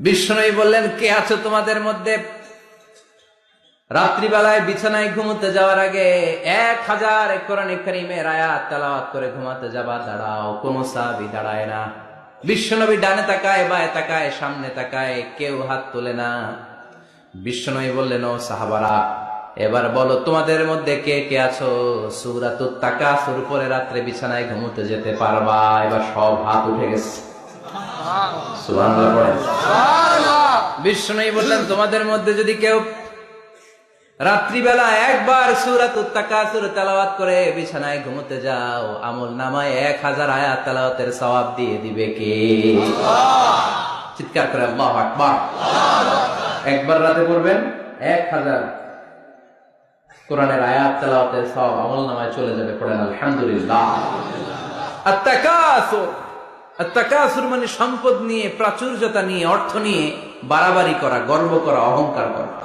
বিষ্ণুই বললেন, কে আছো তোমাদের মধ্যে? রাত্রিবেলায় বিছানায় ঘুমোতে যাওয়ার আগে এক হাজার কোরআন করিমের আয়াত তেলাওয়াত করে ঘুমাতে যাবা, দাঁড়াও, কোন সাহাবি দাঁড়ায় না। বিশ্বনবী ডানে তাকায়, বায়ে তাকায়, সামনে তাকায়, কেউ হাত তোলে না। বিশ্বনবী বললেন, ও সাহাবারা, এবার বলো, তোমাদের মধ্যে কে কে আছো? সুরাত তাকা সুর পরে রাত্রে বিছানায় ঘুমোতে যেতে পারবা, এবার সব হাত উঠে গেছে। বিষ্ণুই বললেন তোমাদের মধ্যে যদি কেউ রাত্রিবেলা একবার সুরাত উত্তাকাসুর তেলাওয়াত করে বিছানায় ঘুমোতে যাও আমল নামায় এক হাজার আয়াত তেলাওয়াতের সওয়াব দিয়ে দিবে কে? চিৎকার করে আল্লাহ আকবার। একবার রাতে পড়বেন এক হাজার কোরআনের আয়াত তেলাওয়াতের সব আমল নামায় চলে যাবে পড়েন আলহামদুলিল্লাহ। আত্তাকাসুর। আত্তাকাসুর মানে সম্পদ নিয়ে প্রাচুর্যতা নিয়ে অর্থ নিয়ে বাড়াবাড়ি করা গর্ব করা অহংকার করা।